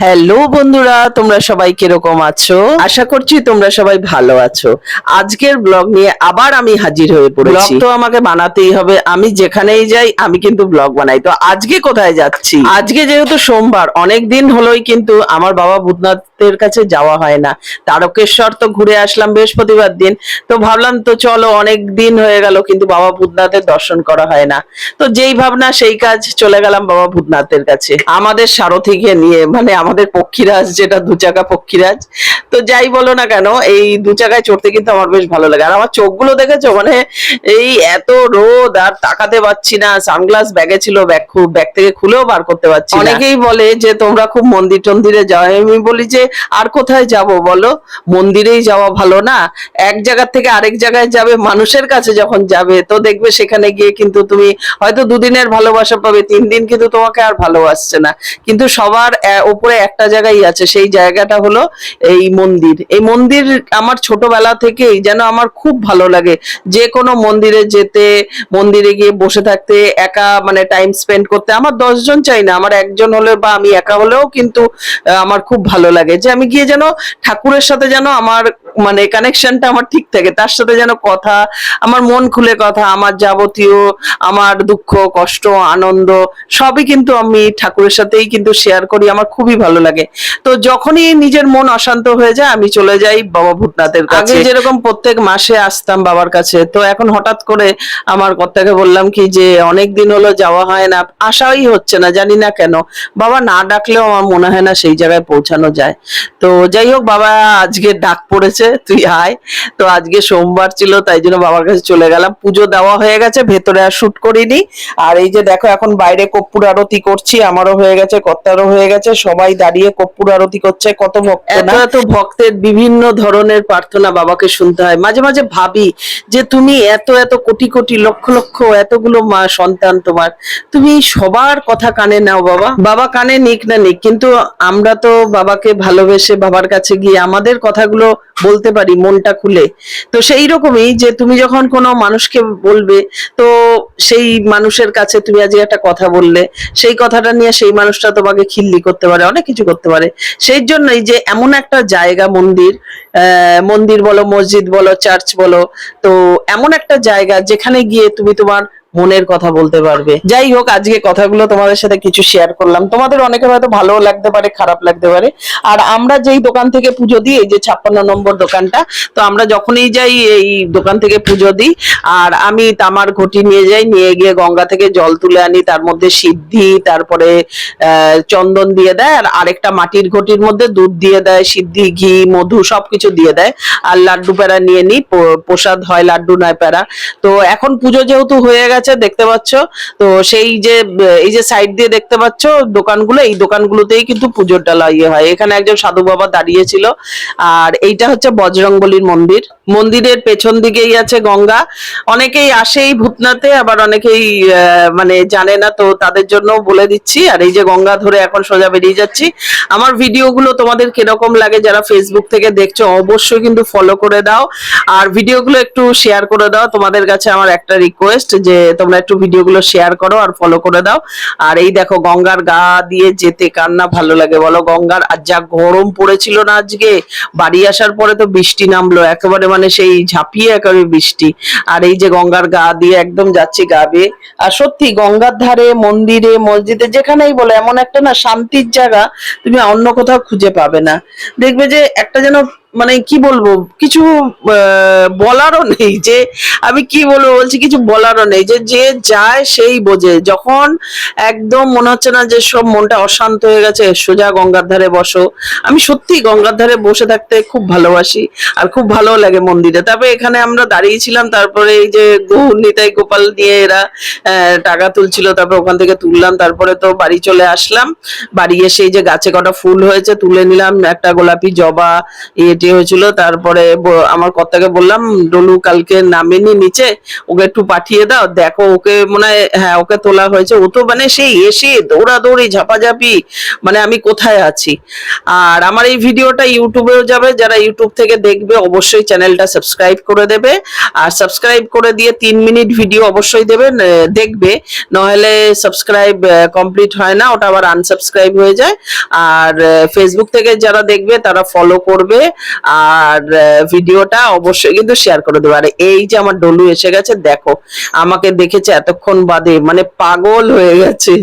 Hello বন্ধুরা তোমরা সবাই কীরকম আছো? আশা করছি তোমরা সবাই ভালো আছো। আজকের ব্লগ নিয়ে আবার আমি হাজির হয়ে পড়েছি। ব্লগ তো আমাকে বানাতেই হবে। আমি যেখানেই যাই আমি কিন্তু ব্লগ বানাই। তো আজকে কোথায় যাচ্ছি? আজকে যেহেতু সোমবার অনেক দিন হলোই কিন্তু আমার বাবা ভূতনাথের কাছে যাওয়া হয় না। তারকেশ্বর তো ঘুরে আসলাম বৃহস্পতিবার দিন। তো ভাবলাম তো চলো অনেক দিন হয়ে গেল কিন্তু বাবা ভূতনাথের দর্শন করা হয় না। তো যেই ভাবনা সেই কাজ চলে গেলাম বাবা ভূতনাথের কাছে। আমাদের সারথিকে নিয়ে মানে আমাদের পক্ষীরাজ, যেটা দু চাকা পক্ষীরাজ। তো যাই বলো না কেন, এই দু চাকায় চড়তে কিন্তু আমার বেশ ভালো লাগে। আর আমার চোখগুলো দেখেছ? মানে এই এত রোদ, আর তাকাতে পারছি না। সানগ্লাস ব্যাগে ছিল, ব্যাগ খুব ব্যাগ থেকে খুলেও বার করতে পারছি অনেকেই বলে যে, তোমরা খুব মন্দির টন্দিরে যাও। আমি বলি যে, আর কোথায় যাব বলো? মন্দিরেই যাওয়া ভালো না। এক জায়গা থেকে আরেক জায়গায় যাবে, মানুষের কাছে যখন যাবে, তো দেখবে সেখানে গিয়ে কিন্তু তুমি হয়তো দুদিনের ভালোবাসা পাবে, তিন দিন কিন্তু তোমাকে আর ভালোবাসছে না। কিন্তু সবার উপরে একটা জায়গায় আছে, সেই জায়গাটা হলো এই মন্দির। এই মন্দির আমার ছোটবেলা থেকেই যেন আমার খুব ভালো লাগে। যে কোনো মন্দিরে যেতে, মন্দিরে গিয়ে বসে থাকতে, একা মানে টাইম স্পেন্ড করতে, আমার দশজন চাই না, আমার একজন হলে বা আমি একা হলেও কিন্তু আমার খুব ভালো লাগে। যে আমি গিয়ে যেন ঠাকুরের সাথে যেন আমার মানে কানেকশনটা আমার ঠিক থাকে, তার সাথে যেন কথা, আমার মন খুলে কথা, আমার যাবতীয়, আমার দুঃখ, কষ্ট, আনন্দ, সবই কিন্তু আমি ঠাকুরের সাথেই কিন্তু শেয়ার করি, আমার খুবই ভালো লাগে। তো যখনই নিজের মন অশান্ত হয়ে যায় আমি চলে যাই বাবা ভূতনাথের কাছে। আগে যেরকম প্রত্যেক মাসে আসতাম বাবার কাছে তো এখন হঠাৎ করে আমার কর্তাকে বললাম কি যে অনেক দিন হলো যাওয়া হয় না আসাই হচ্ছে না জানি না কেন। বাবা না ডাকলেও আমার মনে হয় না সেই জায়গায় পৌঁছানো যায়। তো যাই হোক বাবা আজকে ডাক পড়েছে তুই আয়। তো আজকে সোমবার ছিল তাই জন্য বাবার কাছে চলে গেলাম। পুজো দেওয়া হয়ে গেছে ভেতরে আর শুট করিনি। আর এই যে দেখো এখন বাইরে কর্পূর আরতি করছি আমারও হয়ে গেছে কর্তারও হয়ে গেছে সবাই দাঁড়িয়ে কর্পূর আরতি করছে কত ভক্ত এত ভক্তের বিভিন্ন ধরনের প্রার্থনা বাবাকে শুনতে হয়। মাঝে মাঝে ভাবি যে তুমি এত এত কোটি কোটি লক্ষ লক্ষ এতগুলো মা সন্তান তোমার। তুমি সবার কথা কানে নাও বাবা। বাবা কানে নিক না নিক কিন্তু আমরা তো বাবাকে ভালোবেসে বাবার কাছে গিয়ে আমাদের কথাগুলো বলতে পারি মনটা খুলে। তো সেই রকমই যে তুমি যখন কোনো মানুষকে বলবে তো সেই মানুষের কাছে তুমি আজকে একটা কথা বললে, সেই কথাটা নিয়ে সেই মানুষটা তোমাকে খিল্লি করতে পারে, অনেক কিছু করতে পারে। সেই জন্যই যে এমন একটা জায়গা, মন্দির মন্দির বলো, মসজিদ বলো চার্চ বলো, তো এমন একটা জায়গা যেখানে গিয়ে তুমি তোমার মনের কথা বলতে পারবে। যাই হোক, আজকে কথাগুলো তোমাদের সাথে কিছু শেয়ার করলাম। তোমাদের অনেকে হয়তো ভালো লাগতে পারে, খারাপ লাগতে পারে। আর আমরা যেই দোকান থেকে পুজো দিই, এই যে ছাপ্পান্ন নম্বর দোকানটা, তো আমরা যখনই যাই, এই দোকান থেকে পুজো দিই। আর আমি তামার ঘটি নিয়ে যাই, নিয়ে গিয়ে গঙ্গা থেকে জল তুলে আনি, তার মধ্যে সিদ্ধি তারপরে চন্দন দিয়ে দেয়, আর আরেকটা মাটির ঘটির মধ্যে দুধ দিয়ে দেয় সিদ্ধি ঘি, মধু, সবকিছু দিয়ে দেয়। আর লাড্ডু প্যারা নিয়ে নিই প্রসাদ হয় লাড্ডু নয় প্যারা। তো এখন পুজো যেহেতু হয়ে গেছে দেখতে পাচ্ছ। তো সেই যে এই যে সাইড দিয়ে দেখতে পাচ্ছ, দোকানগুলো, এই দোকানগুলোতেই কিন্তু পুজোর ডালা ইয়ে হয়। এখানে একজন সাধু বাবা দাঁড়িয়েছিল। আর এইটা হচ্ছে বজরংবলীর মন্দির। মন্দিরের পেছন দিকেই আছে গঙ্গা। অনেকেই আসে এই ভূতনাথে, আবার অনেকেই মানে জানে না, তো তাদের জন্য বলে দিচ্ছি। আর এই যে গঙ্গা ধরে এখন সোজা বেরিয়ে যাচ্ছি। আমার ভিডিওগুলো তোমাদের কীরকম লাগে যারা ফেসবুক থেকে দেখছ, অবশ্যই কিন্তু ফলো করে দাও। আর ভিডিওগুলো একটু শেয়ার করে দাও। তোমাদের কাছে আমার একটা রিকোয়েস্ট যে তোমরা একটু ভিডিওগুলো শেয়ার করো আর ফলো করে দাও। আর এই দেখো গঙ্গার গা দিয়ে যেতে কান্না ভালো লাগে বলো? গঙ্গার আর যা গরম পড়েছিল না আজকে, বাড়ি আসার পরে তো বৃষ্টি নামলো, একেবারে মানে সেই ঝাঁপিয়ে একেবারে বৃষ্টি। আর এই যে গঙ্গার গা দিয়ে একদম যাচ্ছি গা বেয়ে। আর সত্যি গঙ্গার ধারে, মন্দিরে, মসজিদে, যেখানেই বলো, এমন একটা না শান্তির জায়গা তুমি অন্য কোথাও খুঁজে পাবে না। দেখবে যে একটা যেন মানে কি বলব, কিছু বলারও নেই যে, আমি কি বলব বলছি, কিছু বলারও নেই যে যে যায় সেই বোঝে। যখন একদম মনে হচ্ছে না যে সব মনটা অশান্ত হয়ে গেছে, সোজা গঙ্গার ধারে বসো। আমি সত্যি গঙ্গার ধারে বসে থাকতে খুব ভালোবাসি আর খুব ভালো লাগে মন্দিরে। তারপরে এখানে আমরা দাঁড়িয়েছিলাম, তারপরে এই যে গৌর নিতাই গোপাল দিয়ে এরা টাকা তুলছিল, তারপর ওখান থেকে তুললাম, তারপরে তো বাড়ি চলে আসলাম। বাড়ি এসে এই যে গাছে কটা ফুল হয়েছে, তুলে নিলাম। একটা গোলাপি জবা এ পেটি হয়েছিল তারপরে আমার কর্তাকে বললাম ডলু কালকে নামেনি নিচে ওকে একটু পাঠিয়ে দাও দেখো ওকে মনে হয় হ্যাঁ ওকে তোলা হয়েছে। ও তো মানে সেই এসে দৌড়াদৌড়ি ঝাপাঝাপি মানে আমি কোথায় আছি? আর আমার এই ভিডিওটা ইউটিউবেও যাবে যারা ইউটিউব থেকে দেখবে অবশ্যই চ্যানেলটা সাবস্ক্রাইব করে দেবে। আর সাবস্ক্রাইব করে দিয়ে তিন মিনিট ভিডিও অবশ্যই আহ, দেখবে নইলে সাবস্ক্রাইব কমপ্লিট হয় না ওটা আবার আনসাবস্ক্রাইব হয়ে যায়। আর ফেসবুক থেকে যারা দেখবে তারা ফলো করবে। আর ভিডিওটা অবশ্যই কিন্তু শেয়ার করে দেবো। আর এই যে আমার ডলু এসে গেছে, দেখো, আমাকে দেখেছে এতক্ষণ বাদে মানে পাগল হয়ে গেছে।